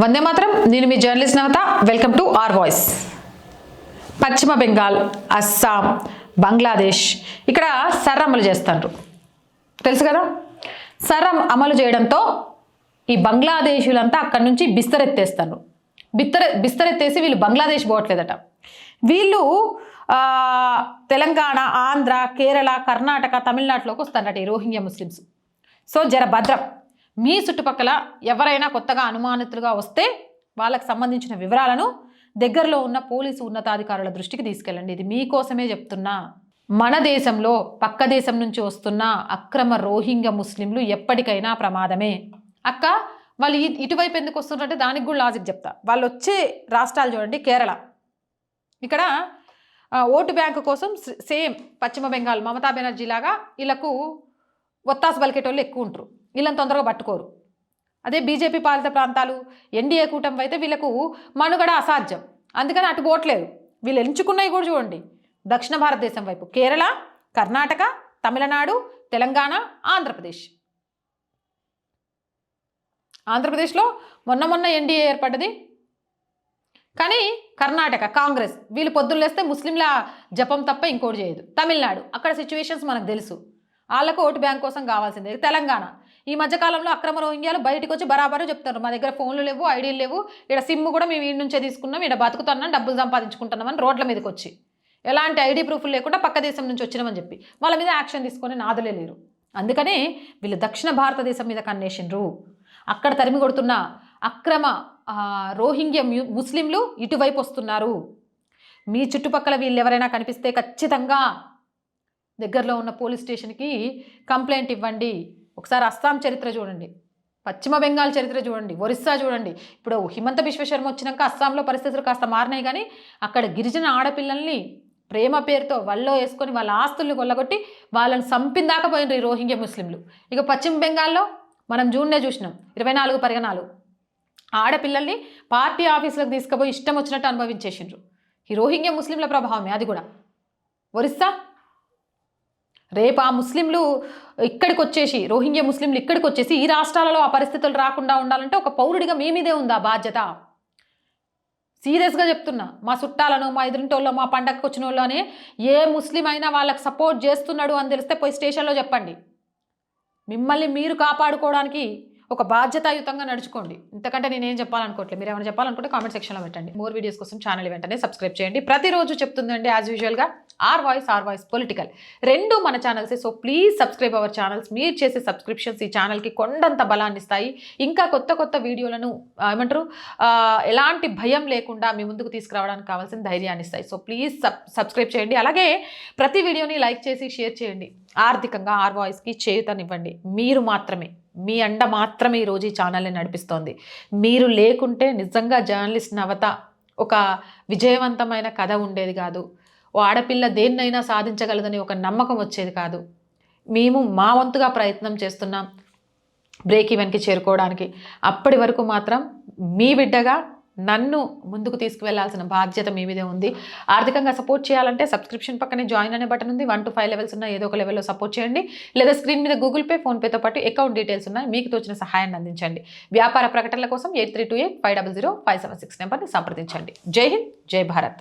వందే మాత్రం. నేను మీ journalist Navata. Welcome to R voice. పశ్చిమ బెంగాల్ అస్సాం బంగ్లాదేశ్ ఇక్కడ సర్ అమలు చేస్తారు తెలుసు కదా? సర్రం అమలు చేయడంతో ఈ బంగ్లాదేశీయులంతా అక్కడి నుంచి బిస్తరెత్తేస్తారు బిత్తర బిస్తరెత్తేసి వీళ్ళు బంగ్లాదేశ్ పోవట్లేదట. వీళ్ళు తెలంగాణ ఆంధ్ర కేరళ కర్ణాటక తమిళనాడులోకి వస్తారట ఈ రోహింగ్యా ముస్లిమ్స్. సో జర భద్రం. మీ చుట్టుపక్కల ఎవరైనా కొత్తగా అనుమానితులుగా వస్తే వాళ్ళకి సంబంధించిన వివరాలను దగ్గరలో ఉన్న పోలీసు ఉన్నతాధికారుల దృష్టికి తీసుకెళ్ళండి. ఇది మీకోసమే చెప్తున్నా. మన దేశంలో పక్క దేశం నుంచి వస్తున్న అక్రమ రోహింగ్య ముస్లింలు ఎప్పటికైనా ప్రమాదమే. అక్క వాళ్ళు ఇటువైపు ఎందుకు వస్తున్నారంటే దానికి కూడా లాజిక్ చెప్తా. వాళ్ళు వచ్చే రాష్ట్రాలు చూడండి కేరళ. ఇక్కడ ఓటు బ్యాంకు కోసం సేమ్ పశ్చిమ బెంగాల్ మమతా బెనర్జీ లాగా వీళ్ళకు ఒత్తాసు పలికేటోళ్ళు ఎక్కువ ఉంటారు. వీళ్ళని తొందరగా పట్టుకోరు. అదే బీజేపీ పాలిత ప్రాంతాలు ఎన్డీఏ కూటమి అయితే వీళ్ళకు మనుగడ అసాధ్యం. అందుకని అటు పోవట్లేదు వీళ్ళు ఎంచుకున్నవి కూడా చూడండి. దక్షిణ భారతదేశం వైపు కేరళ కర్ణాటక తమిళనాడు తెలంగాణ ఆంధ్రప్రదేశ్. ఆంధ్రప్రదేశ్లో మొన్న మొన్న ఎన్డీఏ ఏర్పడ్డది. కానీ కర్ణాటక కాంగ్రెస్ వీళ్ళు పొద్దున్న లేస్తే ముస్లింల జపం తప్ప ఇంకోటి చేయదు. తమిళనాడు అక్కడ సిచ్యువేషన్స్ మనకు తెలుసు. వాళ్ళకు ఓటు బ్యాంక్ కోసం కావాల్సిందే. తెలంగాణ ఈ మధ్యకాలంలో అక్రమ రోహింగ్యాలు బయటకు వచ్చి బరాబరు చెప్తారు మా దగ్గర ఫోన్లు లేవు ఐడీలు లేవు. ఇక్కడ సిమ్ కూడా మేము ఇంటి నుంచే తీసుకున్నాం. ఇక్కడ బతుకుతున్నాం డబ్బులు సంపాదించుకుంటున్నామని రోడ్ల మీదకి వచ్చి. ఎలాంటి ఐడి ప్రూఫ్లు లేకుండా పక్క దేశం నుంచి వచ్చినామని చెప్పి. వాళ్ళ మీద యాక్షన్ తీసుకొని నాదులే లేరు. అందుకనే వీళ్ళు దక్షిణ భారతదేశం మీద కన్నేసిండ్రు. అక్కడ తరిమి కొడుతున్న అక్రమ రోహింగ్య ముస్లింలు ఇటువైపు వస్తున్నారు. మీ చుట్టుపక్కల వీళ్ళు ఎవరైనా కనిపిస్తే ఖచ్చితంగా దగ్గరలో ఉన్న పోలీస్ స్టేషన్కి కంప్లైంట్ ఇవ్వండి. ఒకసారి అస్సాం చరిత్ర చూడండి. పశ్చిమ బెంగాల్ చరిత్ర చూడండి. ఒరిస్సా చూడండి. ఇప్పుడు హిమంత విశ్వశర్మ వచ్చినాక అస్సాంలో పరిస్థితులు కాస్త మారినాయి కానీ అక్కడ గిరిజన ఆడపిల్లల్ని ప్రేమ పేరుతో వల్లో వేసుకొని వాళ్ళ ఆస్తుల్ని కొల్లగొట్టి వాళ్ళని సంపిందాక పోయినరు ఈ రోహింగ్య ముస్లింలు. ఇక పశ్చిమ బెంగాల్లో మనం జూన్నే చూసినాం. ఇరవై నాలుగు పరిగణాలు. ఆడపిల్లల్ని పార్టీ ఆఫీసులకు తీసుకుపోయి ఇష్టం వచ్చినట్టు అనుభవించేసిండ్రు. ఈ రోహింగ్య ముస్లింల ప్రభావమే అది కూడా. ఒరిస్సా రేపు ఆ ముస్లింలు ఇక్కడికి వచ్చేసి రోహింగ్య ముస్లింలు ఇక్కడికి వచ్చేసి ఈ రాష్ట్రాలలో ఆ పరిస్థితులు రాకుండా ఉండాలంటే ఒక పౌరుడిగా మేమిదే ఉందా బాధ్యత. సీరియస్గా చెప్తున్నా మా చుట్టాలను మా ఎదురింటోళ్ళు మా పండగకు వచ్చిన వాళ్ళు ఏ ముస్లిం అయినా వాళ్ళకి సపోర్ట్ చేస్తున్నాడు అని తెలిస్తే పోయి స్టేషన్లో చెప్పండి. మిమ్మల్ని మీరు కాపాడుకోవడానికి ఒక బాధ్యతాయుతంగా నడుచుకోండి. ఇంతకంటే నేనేం చెప్పాలనుకోవట్లేదు. మీరు ఏమైనా చెప్పాలనుకుంటే కామెంట్ సెక్షన్లో పెట్టండి. మోర్ వీడియోస్ కోసం ఛానల్ వెంటనే సబ్స్క్రైబ్ చేయండి. ప్రతిరోజు చెప్తుందండి యాజ్ యూజువల్గా R voice R voice political. రెండు మన channels. So please subscribe our channels. మీరు చేసే సబ్స్క్రిప్షన్స్ ఈ ఛానల్కి కొండంత బలాన్ని ఇస్తాయి. ఇంకా కొత్త కొత్త వీడియోలను ఏమంటారు? ఎలాంటి భయం లేకుండా మీ ముందుకు తీసుకురావడానికి కావాల్సిన ధైర్యాన్ని ఇస్తాయి. సో ప్లీజ్ సబ్ సబ్స్క్రైబ్ చేయండి. అలాగే ప్రతి వీడియోని లైక్ చేసి షేర్ చేయండి. ఆర్థికంగా ఆర్ వాయిస్కి చేయుతనివ్వండి మీరు మాత్రమే. మీ అండ మాత్రమే ఈరోజు ఈ ఛానల్ని నడిపిస్తోంది. మీరు లేకుంటే నిజంగా జర్నలిస్ట్ నవత ఒక విజయవంతమైన కథ ఉండేది కాదు. ఓ ఆడపిల్ల దేన్నైనా సాధించగలదని ఒక నమ్మకం వచ్చేది కాదు. మేము మా వంతుగా ప్రయత్నం చేస్తున్నాం బ్రేక్ ఈవెన్కి చేరుకోవడానికి. అప్పటి వరకు మాత్రం మీ బిడ్డగా నన్ను ముందుకు తీసుకువెళ్ళాల్సిన బాధ్యత మీ మీదే ఉంది. ఆర్థికంగా సపోర్ట్ చేయాలంటే సబ్స్క్రిప్షన్ పక్కనే జాయిన్ అనే బటన్ ఉంది. వన్ టు ఫైవ్ లెవెల్స్ ఉన్న ఏదో ఒక లెవెల్లో సపోర్ట్ చేయండి. లేదా స్క్రీన్ మీద గూగుల్ పే ఫోన్పేతో పాటు అకౌంట్ డీటెయిల్స్ ఉన్నాయి. మీకు తోచిన సహాయాన్ని అందించండి. వ్యాపార ప్రకటనల కోసం eight three two eight five double zero five seven six నెంబర్ని సంప్రదించండి. జై హింద్ జై భారత్.